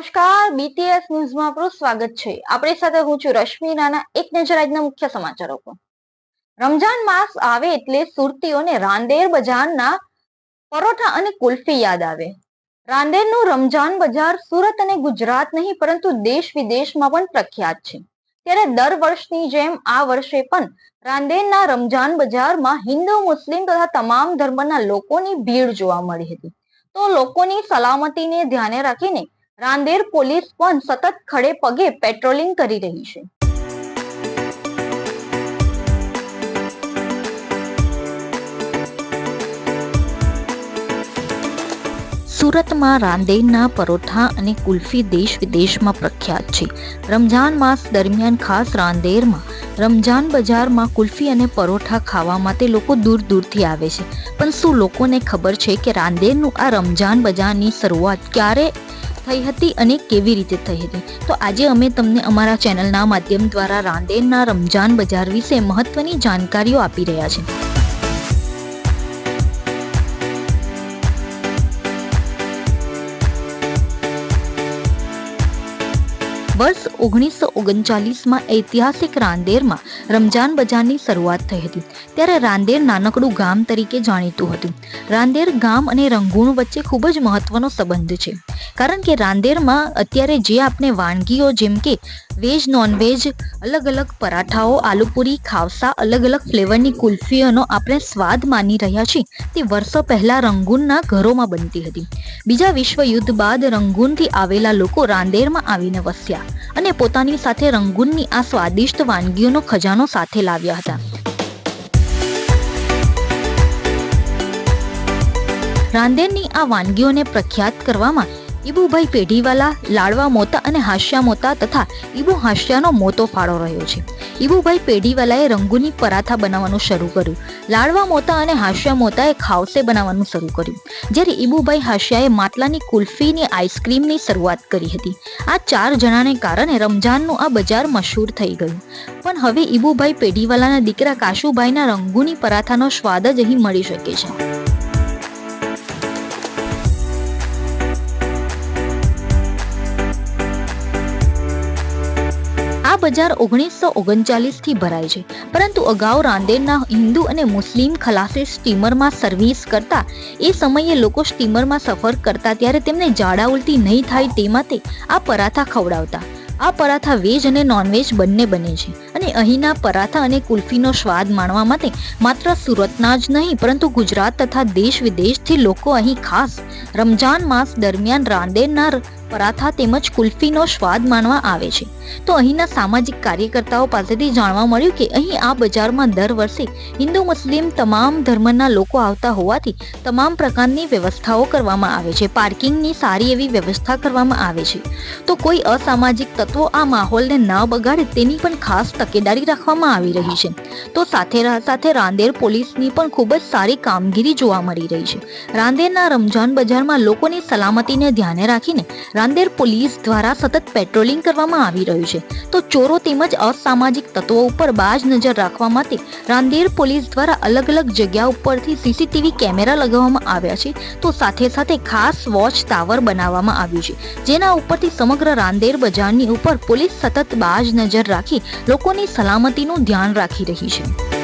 નમસ્કાર બીટીએસ ન્યૂઝમાં આપનું સ્વાગત છે. આપણી સાથે હું છું રશ્મિ નાના, એક નજર આજના મુખ્ય સમાચારો પર. રમજાન માસ આવે એટલે સુરતીઓને રાંદેર બજારના પરોઠા અને કુલ્ફી યાદ આવે. રાંદેરનું રમજાન બજાર સુરત અને ગુજરાત નહીં, પરંતુ દેશ વિદેશમાં પણ પ્રખ્યાત છે. ત્યારે દર વર્ષની જેમ આ વર્ષે પણ રાંદેરના રમજાન બજારમાં હિન્દુ, મુસ્લિમ તથા તમામ ધર્મના લોકોની ભીડ જોવા મળી હતી. તો લોકોની સલામતીને ધ્યાને રાખીને રાંદેર પોલીસ પણ સતત ખડે પગે પેટ્રોલિંગ કરી રહી છે. સુરતમાં રાંદેરના પરોઠા અને કુલ્ફી દેશ વિદેશમાં પ્રખ્યાત છે. રમજાન માસ દરમિયાન ખાસ રાંદેરમાં, રમજાન બજારમાં કુલ્ફી અને પરોઠા ખાવા માટે લોકો દૂર દૂરથી આવે છે. પણ શું લોકોને ખબર છે કે રાંદેરનું આ રમજાન બજારની શરૂઆત ક્યારે થઈ હતી અને કેવી રીતે થઈ હતી. તો આજે અમે તમને અમારા ચેનલના માધ્યમ દ્વારા રાંદેરના રમજાન બજાર વિશે મહત્વની જાણકારીઓ આપી રહ્યા છે વર્ષ ઓગણીસો ઓગણચાલીસમાં ઐતિહાસિક રાંદેરમાં રમજાન બજારની શરૂઆત થઈ હતી. ત્યારે રાંદેર નાનકડું ગામ તરીકે જાણીતું હતું. રાંદેર ગામ અને રંગૂણ વચ્ચે ખૂબ જ મહત્વનો સંબંધ છે. કારણ કે રાંદેરમાં અત્યારે જે આપણે વાનગીઓ જેમ કે વેજ, નોનવેજ અલગ અલગ પરાઠાઓ, આલુપુરી, ખાવસા અલગ અલગ ફ્લેવરની કુલ્ફીઓનો આપણે સ્વાદ માની રહ્યા છીએ, તે વર્ષો પહેલાં રંગૂનના ઘરોમાં બનતી હતી. બીજા વિશ્વયુદ્ધ બાદ રંગૂનથી આવેલા લોકો રાંદેરમાં આવીને વસ્યા. અને પોતાની સાથે રંગૂનની આ સ્વાદિષ્ટ વાનગીઓનો ખજાનો સાથે લાવ્યા હતા. રાંદેરની આ વાનગીઓને પ્રખ્યાત કરવામાં ઈબુભાઈ પેઢીવાલા, લાડવા મોતા અને હાસ્યા મોતા તથા ઈબુ હાસ્યાનો મોટો ફાળો રહ્યો છે. ઈબુભાઈ પેઢીવાલાએ રંગોની પરાથા બનાવવાનું શરૂ કર્યું. લાડવા મોતા અને હાસ્યા મોતાએ ખાવસે બનાવવાનું શરૂ કર્યું. જ્યારે ઈબુભાઈ હાસ્યાએ માટલાની કુલ્ફીની આઈસ્ક્રીમની શરૂઆત કરી હતી. આ ચાર જણાને કારણે રમજાનનું આ બજાર મશહૂર થઈ ગયું. પણ હવે ઈબુભાઈ પેઢીવાલાના દીકરા કાશુભાઈના રંગોની પરાથાનો સ્વાદ જ અહીં મળી શકે છે. બજાર ઓગણીસો ઓગણચાલીસથી ભરાય છે. પરંતુ અગાઉ રાંદેરના હિન્દુ અને મુસ્લિમ ખલાસી સ્ટીમરમાં સર્વિસ કરતા, એ સમયે લોકો સ્ટીમરમાં સફર કરતા ત્યારે તેમને ઝાડા ઉલટી નહીં થાય તે માટે આ પરાઠા ખવડાવતા. આ પરાઠા વેજ અને નોનવેજ બંને બને છે અને અહીંના પરાઠા અને કુલ્ફીનો સ્વાદ માણવા માટે માત્ર સુરતના જ નહીં, પરંતુ ગુજરાત તથા દેશ વિદેશથી લોકો અહીં ખાસ રમજાન માસ દરમિયાન રાંદેરના પરાઠા તેમજ કુલ્ફીનો સ્વાદ માણવા આવે છે. તો અહીંના સામાજિક કાર્યકર્તાઓ પાસેથી જાણવા મળ્યું કે અહીં આ બજારમાં દર વર્ષે હિન્દુ મુસ્લિમ તમામ ધર્મના લોકો આવતા હોવાથી તમામ પ્રકારની વ્યવસ્થાઓ કરવામાં આવે છે. પાર્કિંગની સારી એવી વ્યવસ્થા કરવામાં આવે છે. તો કોઈ અસામાજિક તત્વો આ માહોલને ન બગાડે તેની પણ ખાસ તકેદારી રાખવામાં આવી રહી છે. તો સાથે સાથે રાંદેર પોલીસની પણ ખૂબ જ સારી કામગીરી જોવા મળી રહી છે. રાંદેરના રમજાન બજારમાં લોકોની સલામતીને ધ્યાને રાખીને રાંદેર પોલીસ દ્વારા સતત પેટ્રોલિંગ કરવામાં આવી રહ્યું છે. તો ચોરો તેમજ અસામાજિક તત્વો ઉપર બાજ નજર રાખવા માટે રાંદેર પોલીસ દ્વારા અલગ અલગ જગ્યા ઉપરથી સીસીટીવી કેમેરા લગાવવામાં આવ્યા છે. તો સાથે સાથે ખાસ વોચ ટાવર બનાવવામાં આવ્યું છે. જેના ઉપરથી સમગ્ર રાંદેર બજારની ઉપર પોલીસ સતત બાજ નજર રાખી લોકોની સલામતીનું ધ્યાન રાખી રહી છે.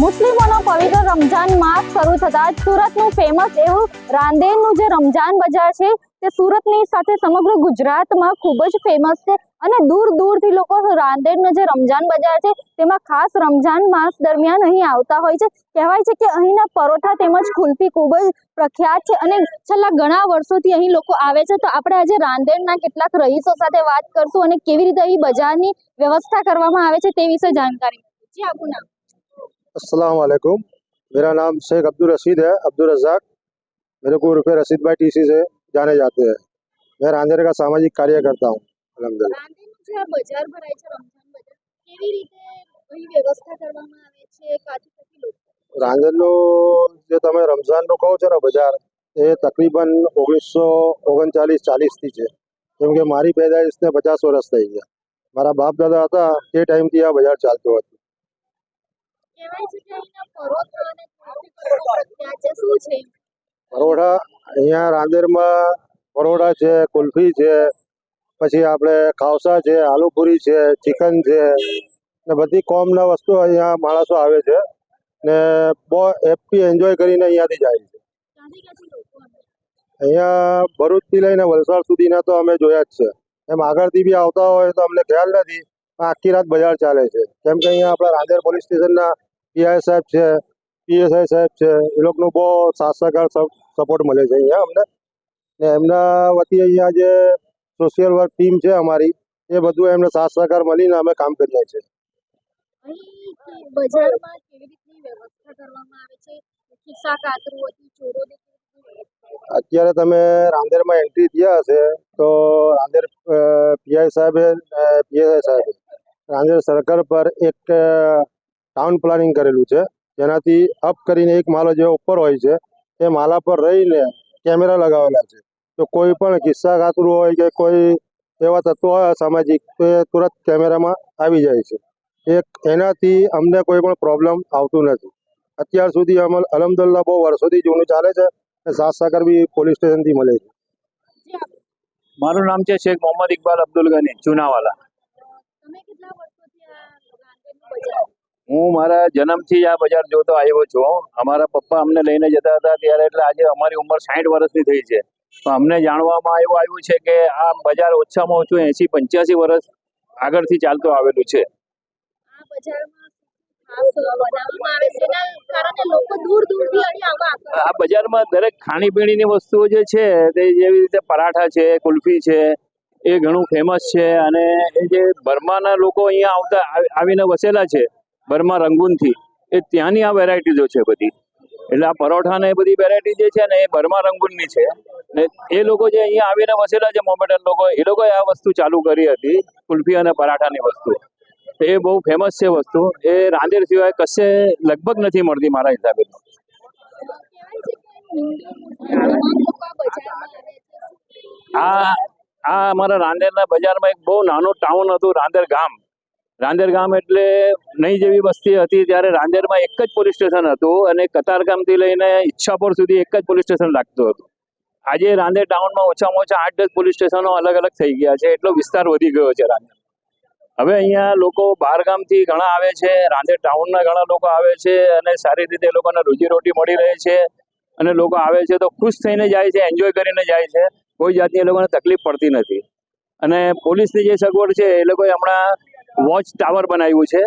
મુસ્લિમોનો પવિત્ર રમજાન માસ શરૂ થતા સુરતનું ફેમસ એવું રાંદેરનું જે રમજાન બજાર છે, તે સુરતની સાથે સમગ્ર ગુજરાતમાં ખૂબ જ ફેમસ છે. અને દૂર દૂરથી લોકો રાંદેરનું જે રમજાન બજાર છે, તેમાં ખાસ રમજાન માસ દરમિયાન અહીં આવતા હોય છે. કહેવાય છે કે અહીંના પરોઠા તેમજ કુલ્ફી ખૂબ જ પ્રખ્યાત છે અને છેલ્લા ઘણા વર્ષોથી અહીં લોકો આવે છે. તો આપણે આજે રાંદેરના કેટલાક રહીશો સાથે વાત કરશું અને કેવી રીતે અહીં બજારની વ્યવસ્થા કરવામાં આવે છે તે વિશે જાણકારી જી, આપનું નામ? अस्सलाम वालेकुम मेरा नाम शेख अब्दुल रशीद है अब्दुल रज़ाक मेरे को उर्फ रशीद भाई टीसी से जाने जाते हैं मैं रांदेर का सामाजिक कार्य करता हूँ अलहमदिल्ला રાંદેરનું જે આ બજાર ભરાય છે રમજાન બજાર કેવી રીતે અહીં વ્યવસ્થા કરવામાં આવે છે કાચી કાચી લોકો રાંદેરનો જે તમે રમઝાનનું કહો છો ને બજાર એ તકરીબન ઓગણીસો ઓગણચાલીસ ચાલીસથી છે કેમ કે મારી પેદાઈશને પચાસ વર્ષ થઈ ગયા મારા બાપ દાદા હતા તે ટાઈમથી આ બજાર ચાલતું હતું કહેવાય છે કે અહીંના પરોઠા અને કુલ્ફી પર બહુ પ્રખ્યાત છે. શું છે? પરોઠા અહીંયા રાંદેરમાં પરોઢા છે કુલ્ફી છે પછી આપણે ખાવસા છે આલુપુરી છે ચિકન છે ને બધી કોમના વસ્તુ અહીંયા માણસો આવે છે ને બહુ હેપી એન્જોય કરીને અહીંયાથી જાય છે. અહીંયા ભરૂચથી લઈને વલસાડ સુધીના તો અમે જોયા જ છે. એમ આગળથી બી આવતા હોય તો અમને ખ્યાલ નથી આખી રાત બજાર ચાલે છે. કેમ કે અહીંયા આપણા રાંદેર પોલીસ સ્ટેશનના પીઆઈ સાહેબ છે પીએસઆઈ સાહેબ છે એ લોકોનું બહુ સાથ સહકાર સપોર્ટ મળે છે અહીંયા અમને. ને એમના વતી અહીંયા જે સોશિયલ વર્ક ટીમ છે અમારી એ બધું એમને સાથ સહકાર મળીને અમે કામ કરીએ છીએ? અત્યારે તમે રાંદેરમાં એન્ટ્રી થયા હશે તો રાંદેર પીઆઈ સાહેબે પીએસઆઈ સાહેબે રાંદેર સર્કલ પર એક ટાઉન પ્લાનિંગ કરેલું છે. જેનાથી અપ કરીને એક માળો જે ઉપર હોય છે. એ માલા પર રહીને કેમેરા લગાવેલા છે. તો કોઈ પણ કિસ્સા ખાતરું હોય કે કોઈ એવા તત્વો હોય સામાજિક તો એ તુરંત કેમેરામાં આવી જાય છે. એક એનાથી અમને કોઈ પણ પ્રોબ્લેમ આવતું નથી. અત્યાર સુધી અમલ અલહમદુલિલ્લાહ બહુ વર્ષોથી જૂનું ચાલે છે અને સાથ સહકાર બી પોલીસ સ્ટેશનથી મળે છે. મારું નામ છે શેખ મોહમ્મદ ઇકબાલ અબ્દુલ ગની ચુનાવાલા. હું મારા જન્મથી આ બજાર જોતો આવ્યો છું અમારા પપ્પા અમને લઈને જતા હતા ત્યારે એટલે આજે અમારી ઉંમર સાઠ વર્ષની થઈ છે. તો અમને જાણવામાં એવું આવ્યું છે કે આ બજાર ઓછામાં ઓછું એંસી પંચ્યાસી વર્ષ આગળથી ચાલતું આવેલું છે. આ બજારમાં દરેક ખાણીપીણીની વસ્તુઓ જે છે તે જેવી રીતે પરાઠા છે કુલ્ફી છે એ ઘણું ફેમસ છે અને એ જે બર્માના લોકો અહીંયા આવતા આવીને વસેલા છે બર્મા રંગૂનથી. એ ત્યાંની આ વેરાયટીઝો છે બધી. એટલે આ પરોઠા ને એ બધી વેરાયટી જે છે ને એ બર્મા રંગૂનની છે. ને એ લોકો જે અહીંયા આવીને વસેલા છે મોમેડન લોકો, એ લોકોએ આ વસ્તુ ચાલુ કરી હતી, કુલ્ફી અને પરાઠાની વસ્તુ. એ બહુ ફેમસ છે વસ્તુ. એ રાંદેર સિવાય કશે લગભગ નથી મળતી મારા હિસાબે હા આ અમારા રાંદેરના બજારમાં એક બહુ નાનું ટાઉન હતું, રાંદેર ગામ. રાંદેર ગામ એટલે નહીં જેવી વસ્તી હતી ત્યારે રાંદેરમાં એક જ પોલીસ સ્ટેશન હતું અને કતારગામથી લઈને ઈચ્છાપુર સુધી એક જ પોલીસ સ્ટેશન લાગતું હતું. આજે રાંદેર ટાઉનમાં ઓછામાં ઓછા આઠ દસ પોલીસ સ્ટેશનો અલગ અલગ થઈ ગયા છે, એટલો વિસ્તાર વધી ગયો છે રાંદેર. હવે અહીંયા લોકો બહાર ગામથી ઘણા આવે છે, રાંદેર ટાઉનના ઘણા લોકો આવે છે અને સારી રીતે લોકોને રોજીરોટી મળી રહે છે અને લોકો આવે છે તો ખુશ થઈને જાય છે એન્જોય કરીને જાય છે. કોઈ જાતની એ લોકોને તકલીફ પડતી નથી. અને પોલીસની જે સગવડ છે એ લોકોએ હમણાં વોચ ટાવર બનાવ્યું છે.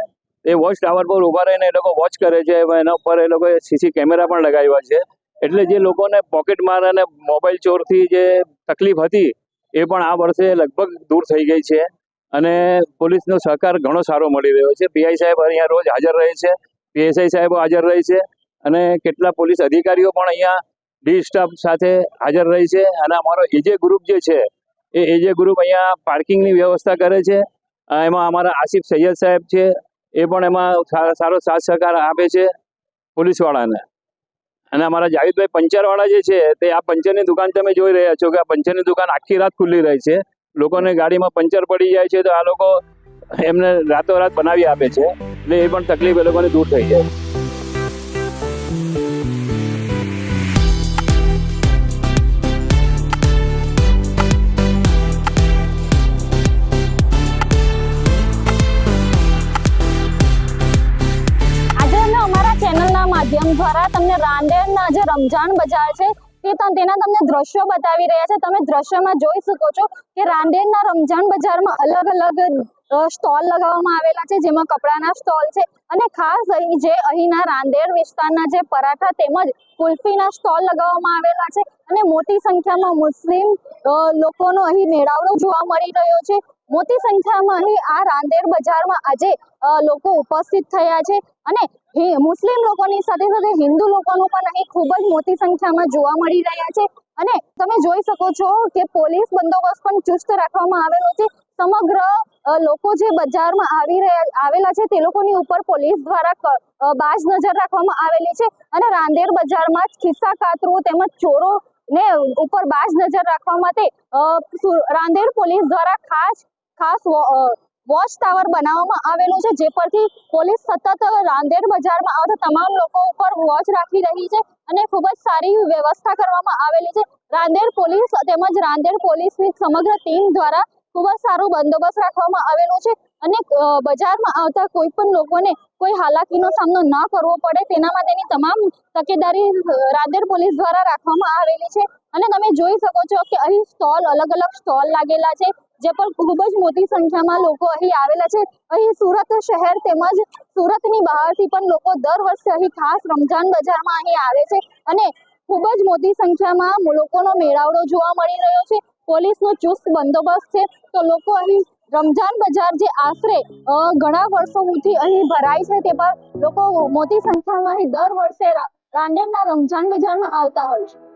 એ વોચ ટાવર પર ઊભા રહીને એ લોકો વોચ કરે છે. એના ઉપર એ લોકોએ સીસી કેમેરા પણ લગાવ્યા છે. એટલે જે લોકોને પોકેટ માર અને મોબાઈલ ચોરથી જે તકલીફ હતી, એ પણ આ વર્ષે લગભગ દૂર થઈ ગઈ છે. અને પોલીસનો સહકાર ઘણો સારો મળી રહ્યો છે. પીઆઈ સાહેબ અહીંયા રોજ હાજર રહે છે. પીએસઆઈ સાહેબો હાજર રહે છે. અને કેટલા પોલીસ અધિકારીઓ પણ અહીંયા ડી સ્ટાફ સાથે હાજર રહી છે. અને અમારો એજે ગ્રુપ જે છે, એ એજે ગ્રુપ અહીંયા પાર્કિંગની વ્યવસ્થા કરે છે. એમાં અમારા આસિફ સૈયદ સાહેબ છે, એ પણ એમાં સારો સાથ સહકાર આપે છે પોલીસવાળાને. અને અમારા જાવીદભાઈ પંચરવાળા જે છે, તે આ પંચરની દુકાન તમે જોઈ રહ્યા છો કે આ પંચરની દુકાન આખી રાત ખુલ્લી રહે છે. લોકોને ગાડીમાં પંચર પડી જાય છે તો આ લોકો એમને રાતોરાત બનાવી આપે છે. એટલે એ પણ તકલીફ એ લોકોને દૂર થઈ જાય આજે તમને રાંદેરના જે રમજાન બજાર છે, તે તેના તમને દ્રશ્યો બતાવી રહ્યા છે. તમે દ્રશ્યમાં જોઈ શકો છો કે રાંદેરના રમજાન બજારમાં અલગ અલગ સ્ટોલ લગાવવામાં આવેલા છે, જેમાં કપડાના સ્ટોલ છે અને ખાસ જે અહીંના રાંદેર વિસ્તારના જે પરાઠા તેમજ કુલ્ફીના સ્ટોલ લગાવવામાં આવેલા છે અને મોટી સંખ્યામાં મુસ્લિમ લોકોનો અહીં મેળાવડો જોવા મળી રહ્યો છે. મોટી સંખ્યામાં અહીં આ રાંદેર બજારમાં આજે લોકો ઉપસ્થિત થયા છે. અને મુસ્લિમ લોકોની સાથે સાથે હિન્દુ લોકોનું પણ અહીં ખૂબ જ મોટી સંખ્યામાં જોવા મળી રહ્યા છે. અને તમે જોઈ શકો છો કે પોલીસ બંદોબસ્ત પણ ચુસ્ત રાખવામાં આવેલો છે. સમગ્ર લોકો જે બજારમાં આવી રહ્યા, આવેલા છે તે લોકોની ઉપર પોલીસ દ્વારા બાજ નજર રાખવામાં આવેલી છે. અને રાંદેર બજારમાં જ ખિસ્સા કાતરો તેમજ ચોરો ને ઉપર બાજ નજર રાખવા માટે રાંદેર પોલીસ દ્વારા ખાસ ખાસ વોચ ટાવર બનાવવામાં આવેલું છે, જે પરથી પોલીસ સતત રાંદેર બજારમાં આવતા તમામ લોકો ઉપર વોચ રાખી રહી છે અને ખૂબ જ સારી વ્યવસ્થા કરવામાં આવેલી છે. રાંદેર પોલીસ તેમજ રાંદેર પોલીસની સમગ્ર ટીમ દ્વારા ખૂબ જ સારું બંદોબસ્ત રાખવામાં આવેલો છે અને બજારમાં આવતા કોઈ પણ લોકોને કોઈ હાલાકીનો સામનો ન કરવો પડે તેના માટેની તમામ તકેદારી રાંદેર પોલીસ દ્વારા રાખવામાં આવેલી છે. અને તમે જોઈ શકો છો કે અહીં સ્ટોલ અલગ અલગ સ્ટોલ લાગેલા છે, જે પર ખૂબ જ મોટી સંખ્યામાં લોકો અહીં આવેલા છે. અહીં સુરત શહેર તેમજ સુરતની બહારથી પણ લોકો દર વર્ષે અહીં ખાસ રમજાન બજારમાં અહીં આવે છે અને ખૂબ જ મોટી સંખ્યામાં લોકોનો મેળાવડો જોવા મળી રહ્યો છે. પોલીસનો ચુસ્ત બંદોબસ્ત છે. તો લોકો અહીં રમજાન બજાર જે આશરે ઘણા ઘણા વર્ષોથી અહીં ભરાય છે તે પર લોકો મોટી સંખ્યામાં અહીં દર વર્ષે રાંદેરના રમજાન બજારમાં આવતા હોય છે.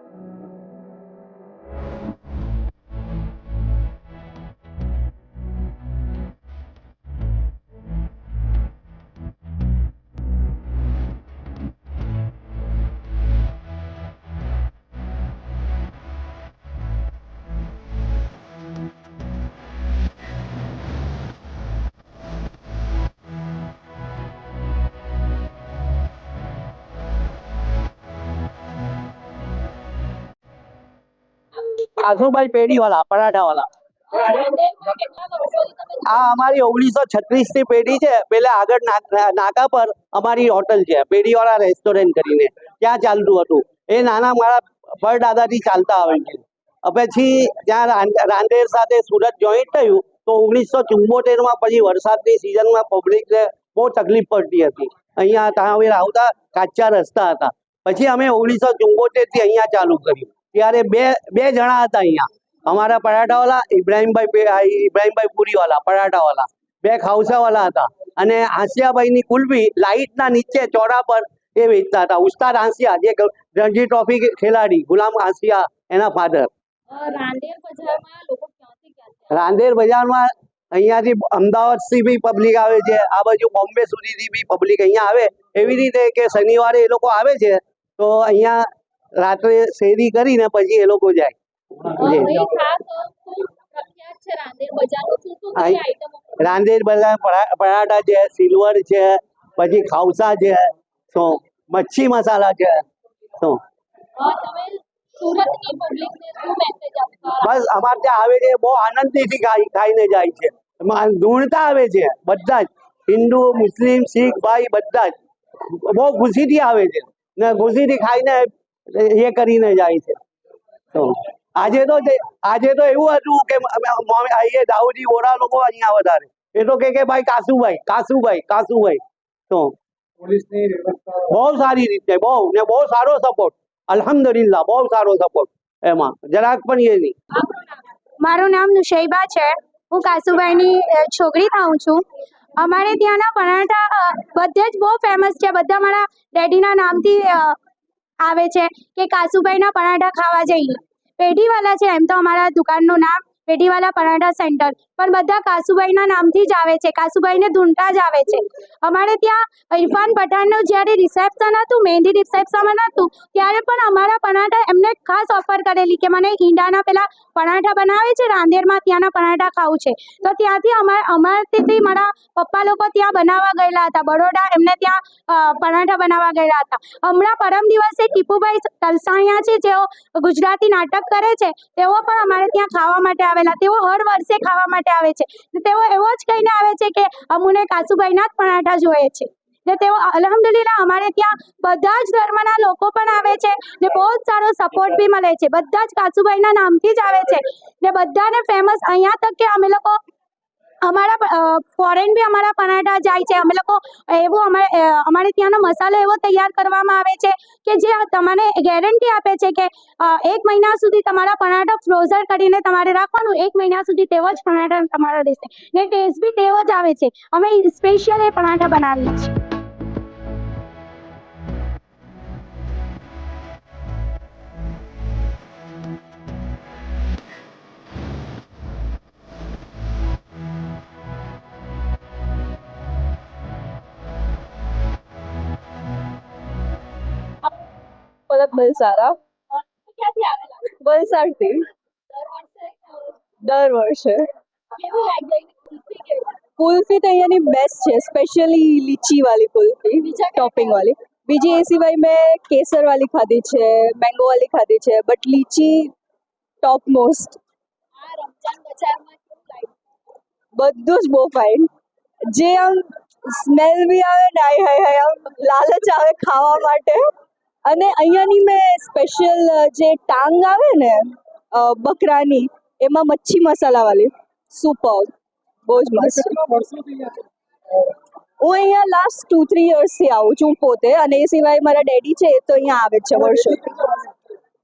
આસુભાઈ પેઢી વાળા પરાઠા વાળા આ અમારી ઓગણીસો છત્રીસની પેઢી છે. પેલા આગળ નાકા પર અમારી હોટલ છે. પેઢી વાળા રેસ્ટોરન્ટ કરીને. ત્યાં ચાલતું હતું. એ નાના મારા પરદાદાથી ચાલતા આવે છે. પછી ત્યાં રાંદ- રાંદેર સાથે સુરત જોઈન્ટ થયું, તો ઓગણીસો ચુમ્બોતેરમાં પછી વરસાદની સિઝનમાં પબ્લિકને બહુ તકલીફ પડતી હતી. અહીંયા ત્યાં આવતા કાચા રસ્તા હતા. પછી અમે ઓગણીસો ચુમ્બોતેરથી અહીંયા ચાલુ કર્યું. ત્યારે બે બે જણા હતા અહીંયા. અમારા પરાઠાવાલા ઇબ્રાહીમભાઈ ઇબ્રાહીમભાઈ પુરીવાલા પરાઠાવાલા. બે ખાઉસાવાલા હતા. અને આસિયાભાઈની કુલબી લાઇટના નીચે ચોરા પર એ વેચતા હતા. ઉસ્તાદ આસિયા જે રણજી ટ્રોફી ખેલાડી ગુલામ આસિયા એના ફાધર રાંદેર બજારમાં અહીંયાથી અમદાવાદથી બી પબ્લિક આવે છે. આ બાજુ બોમ્બે સુધીથી બી પબ્લિક અહીંયા આવે. એવી રીતે કે શનિવારે એ લોકો આવે છે. તો અહીંયા રાત્રે શેરી કરીને પછી એ લોકો જાય. રાંદેર બજાર પરા- પરાઠા છે સિલ્વર છે પછી ખાવસા છે તો મચ્છી મસાલા છે તો. બસ અમારે ત્યાં આવે છે બહુ આનંદથી ખાઈને જાય છે. ધૂણતા આવે છે બધા જ. હિન્દુ મુસ્લિમ શીખ ભાઈ બધા જ. બહુ ખુશીથી આવે છે. ને ખુશીથી ખાઈને એ કરીને જાય છે. તો આજે તો આજે તો એવું હતું કે આઈએ દાઉદી વોરા લોકો અહીંયા વધારે. એ તો કે કે ભાઈ કાસુભાઈ કાસુભાઈ કાસુભાઈ. તો બહુ સારી રીતે બહુ ને બહુ સારો સપોર્ટ અલહમદુલિલ્લા બહુ સારો સપોર્ટ એમાં જરાક પણ એ નહીં. મારું નામ નુશૈબા છે. હું કાસુભાઈની છોકરી થાઉં છું. અમારે ત્યાંના પરાઠા બધે જ બહુ ફેમસ છે. બધા મારા ડેડીના નામથી આવે છે કે કાસુભાઈના પરાઠા ખાવા જઈએ. પેઢીવાલા છે એમ તો અમારા દુકાનનું નામ પેઢીવાલા પરાઠા સેન્ટર. પણ બધા કાસુભાઈના નામથી જ આવે છે. કાસુભાઈને ધૂંટા જ આવે છે. અમારે ત્યાં ઇરફાન પઠાણનું જ્યારે રિસેપ્શન હતું, મહેંદી રિસેપ્શન હતું, ત્યારે પણ અમારા પરાઠા એમને ખાસ ઓફર કરેલી કે મને ઈંડાના પેલા પરાઠા બનાવે છે, રાંદેરમાં ત્યાંના પરાઠા ખાવું છે. તો ત્યાંથી અમારે અમારથી મારા પપ્પા લોકો ત્યાં બનાવવા ગયેલા હતા. બરોડા એમને ત્યાં પરાઠા બનાવવા ગયેલા હતા. હમણાં પરમ દિવસે ટીપુભાઈ તલસાણિયા છે, જેઓ ગુજરાતી નાટક કરે છે, તેઓ પણ અમારે ત્યાં ખાવા માટે આવેલા. તેઓ હર વર્ષે ખાવા માટે આવે છે. તેઓ એવો જ કહીને આવે છે કે અમુને કાસુભાઈના જ પરાઠા જોઈએ છે. ને તેઓ અલહમદુલિલ્લા અમારે ત્યાં બધા જ ધર્મના લોકો પણ આવે છે ને બહુ જ સારો સપોર્ટ બી મળે છે. બધા જ કાસુભાઈના નામથી જ આવે છે. ને બધાને ફેમસ અહીંયા તક કે અમે લોકો અમારા ફોરેન બી અમારા પરાઠા જાય છે. અમે લોકો એવો અમારે અમારે ત્યાંનો મસાલો એવો તૈયાર કરવામાં આવે છે કે જે તમને ગેરંટી આપે છે કે એક મહિના સુધી તમારા પરાઠા ફ્રોઝર કરીને તમારે રાખવાનું. એક મહિના સુધી તેવો જ પરાઠા તમારા રહેશે ને ટેસ્ટ બી તેવો જ આવે છે. અમે સ્પેશિયલ એ પરાઠા બનાવીએ છીએ. પરત બલસારા. વલસાડથી દર વર્ષે. કુલ્ફી તો અહીંયાની બેસ્ટ છે સ્પેશિયલી લીચી વાળી કુલ્ફી ટોપિંગ વાળી. બીજી એ સિવાય મેં કેસર વાળી ખાધી છે મેંગો વાળી ખાધી છે બટ લીચી ટોપ મોસ્ટ બધું જ બહુ ફાઇન જે આમ સ્મેલ બી આવે ને, આય, હાય હાય, આમ લાલચ આવે ખાવા માટે અને અહીંયાની મેં સ્પેશિયલ જે ટાંગ આવે ને બકરાની એમાં મચ્છી મસાલાવાળી સુપર બહુ જ મસ્ત. હું અહીંયા લાસ્ટ ટુ થ્રી યર્સથી આવું છું પોતે અને એ સિવાય મારા ડેડી છે એ તો અહીંયા આવે છે વર્ષોથી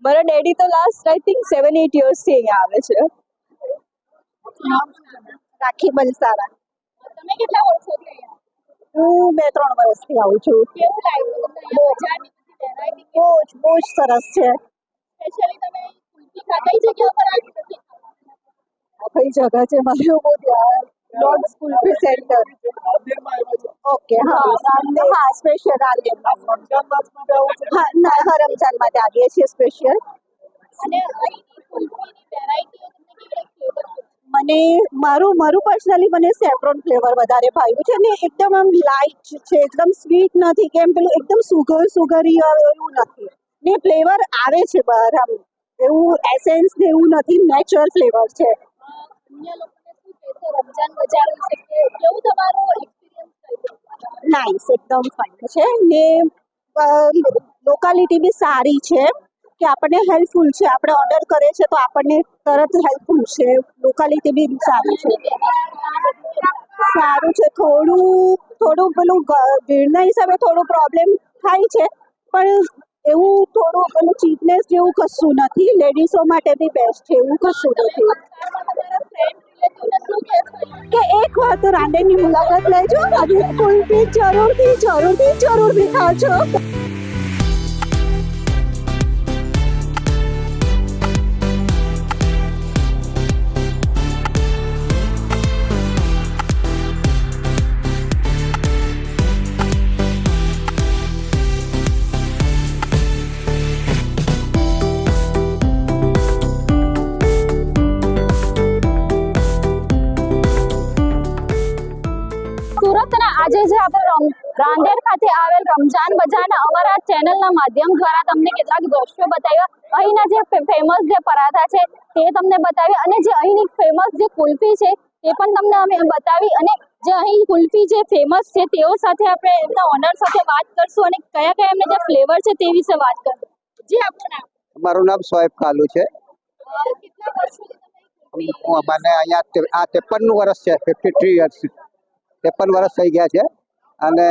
મારા ડેડી તો last I think seven eight યર્સથી અહીંયા આવે છે. રાખી બલસારા તમે કેટલા વર્ષોથી હું બે ત્રણ વર્ષથી આવું છું. કેવું લાગ્યું બહુ જ બહુ જ સરસ છે. સ્પેશિયલી તમે કુલ્ફી જગ્યા પર આવી નથી. આ કઈ જગ્યા છે મારે બહુ ધ્યાન dog school fee center okay હા હા સ્પેશિયલ આવીએ હા ના હા રમજાન માટે આવીએ છીએ સ્પેશિયલ અને અહીંની કુલ્ફીની વેરાયટી તમને કેવી flavor? મને મારું મારું પર્સનલી મને સેફ્રોન ફ્લેવર વધારે ભાવ્યું છે ને એકદમ આમ લાઇટ છે એકદમ સ્વીટ નથી કેમ પેલું એકદમ સુગર સુગરી એવું નથી. ને ફ્લેવર આવે છે બહાર આમ. એવું એસેન્સ ને એવું નથી નેચરલ ફ્લેવર છે. નાઇસ એકદમ ફાઇન છે. ને લોકાલિટી બી સારી છે. કે આપણને હેલ્પફુલ છે, આપણે ઓર્ડર કરે છે તો આપણને તરત હેલ્પફુલ છે. લોકાલિટી બી સારી છે. સારું છે, થોડું થોડું પેલું ભીડના હિસાબે થોડું પ્રોબ્લેમ થાય છે, પણ એવું થોડું પેલું ચીપનેસ જેવું કશું નથી. લેડીઝો માટે બી બેસ્ટ છે, એવું કશું નથી. કે એક વાર તો રાંડેની મુલાકાત લેજો. અને કુલ્ફી જરૂરથી જરૂરથી જરૂરથી ખાજો. રાંદેર ખાતે આવેલ રમજાન બજારના અમારા ચેનલના માધ્યમ દ્વારા તમને કેટલાક દ્રશ્યો બતાવ્યા. અહીંના જે ફેમસ જે પરાઠા છે તે તમને બતાવ્યા અને જે અહીંની ફેમસ જે કુલ્ફી છે તે પણ તમને અમે બતાવી અને જે અહીં કુલ્ફી જે ફેમસ છે તેઓ સાથે આપણે એમના ઓનર સાથે વાત કરશું અને કયા કયા એમને જે ફ્લેવર છે તે વિશે વાત કરશું. જી આપનું નામ? મારું નામ સોએબ કાલુ છે. કેટલા વર્ષોથી મને અહીંયા આ ત્રેપનનું વર્ષ છે ફિફ્ટી થ્રી યર્સ ત્રેપન વર્ષ થઈ ગયા છે. અને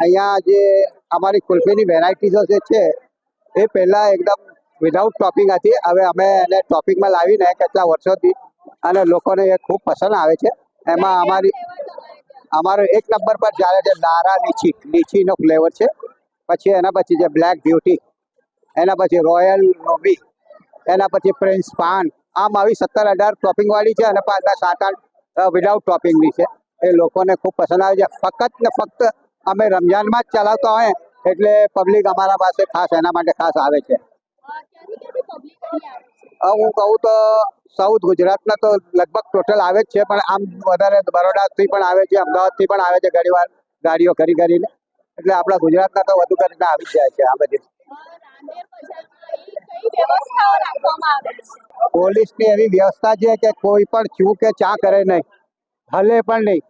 અહીંયા જે અમારી કુલ્ફીની વેરાયટીઝો જે છે, એ પહેલાં એકદમ વિધાઉટ ટોપિંગ હતી. હવે અમે એને ટોપિંગમાં લાવીને કેટલા વર્ષોથી અને લોકોને એ ખૂબ પસંદ આવે છે. એમાં અમારી અમારો એક નંબર પર ચાલે છે લારા લીચી લીચીનો ફ્લેવર છે, પછી એના પછી છે બ્લેક બ્યુટી એના પછી રોયલ રોબી એના પછી પ્રિન્સ પાન આમ આવી સત્તર અઢાર ટોપિંગવાળી છે અને પાછા સાત આઠ વિધાઉટ ટોપિંગની છે. એ લોકોને ખૂબ પસંદ આવે છે. ફક્ત ને ફક્ત અમે રમજાનમાં જ ચલાવતા હોય એટલે પબ્લિક અમારા પાસે ખાસ એના માટે ખાસ આવે છે. હું કહું તો સાઉથ ગુજરાતના તો લગભગ ટોટલ આવે જ છે, પણ આમ વધારે બરોડાથી પણ આવે છે, અમદાવાદથી પણ આવે છે ઘણીવાર ગાડીઓ કરી કરીને એટલે આપણા ગુજરાતના તો વધુ કરીને આવી જાય છે આ બધી. પોલીસની એવી વ્યવસ્થા છે કે કોઈ પણ ચૂ કે ચા કરે નહીં. હલે પણ નહીં.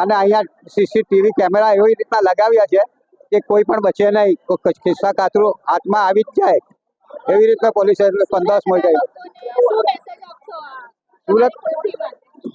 અને અહીંયા સીસીટીવી કેમેરા એવી રીતના લગાવ્યા છે કે કોઈ પણ બચે નહીં. ખિસ્સા કાતરું હાથમાં આવી જ જાય. એવી રીતના પોલીસે બંદોબસ્ત મળી આ સુરત,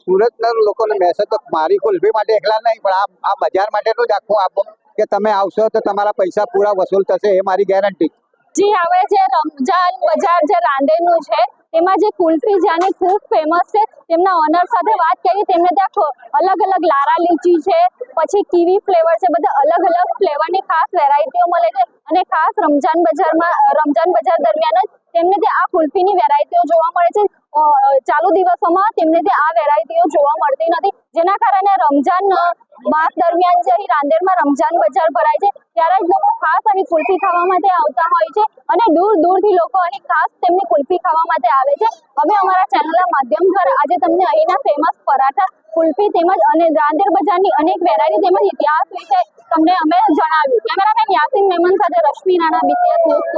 સુરતના લોકોને મેસેજ તો મારી કુલ્ફી માટે એકલા નહીં, પણ આ આ બજાર માટેનું જ આખું આપો કે તમે આવશો તો તમારા પૈસા પૂરા વસૂલ થશે, એ મારી ગેરંટી જી, હવે જે રમજાન બજાર જે રાંદેનું છે તેમાં જે કુલ્ફી જ્યાંની ખૂબ ફેમસ છે, તેમના ઓનર સાથે વાત કરી, તેમને ત્યાં અલગ અલગ લારા લીચી છે, પછી કીવી ફ્લેવર છે, બધા અલગ અલગ ફ્લેવરની ખાસ વેરાયટીઓ મળે છે અને ખાસ રમજાન બજારમાં રમજાન બજાર દરમિયાન જ તેમને ત્યાં આ કુલ્ફીની વેરાયટીઓ જોવા મળે છે. ચાલુ દિવસોમાં તેમને ત્યાં આ વેરાયટીઓ જોવા મળતી નથી. જેના કારણે રમજાન માસ દરમિયાન જે અહીં રાંદેરમાં રમજાન બજાર ભરાય છે ત્યારે જ લોકો ખાસ અહીં કુલ્ફી ખાવા માટે આવતા હોય છે અને દૂર દૂરથી લોકો અહીં ખાસ તેમની કુલ્ફી ખાવા માટે આવે છે. અમે અમારા ચેનલના માધ્યમ દ્વારા આજે તમને અહીંના ફેમસ પરાઠા, કુલ્ફી તેમજ અને રાંદેર બજારની અનેક વેરાયટી તેમજ ઇતિહાસ વિશે તમને અમે જણાવ્યું. કેમેરામેન યાસીન મેમન સાથે રશ્મિ રાણા બીસીએસ ન્યૂઝ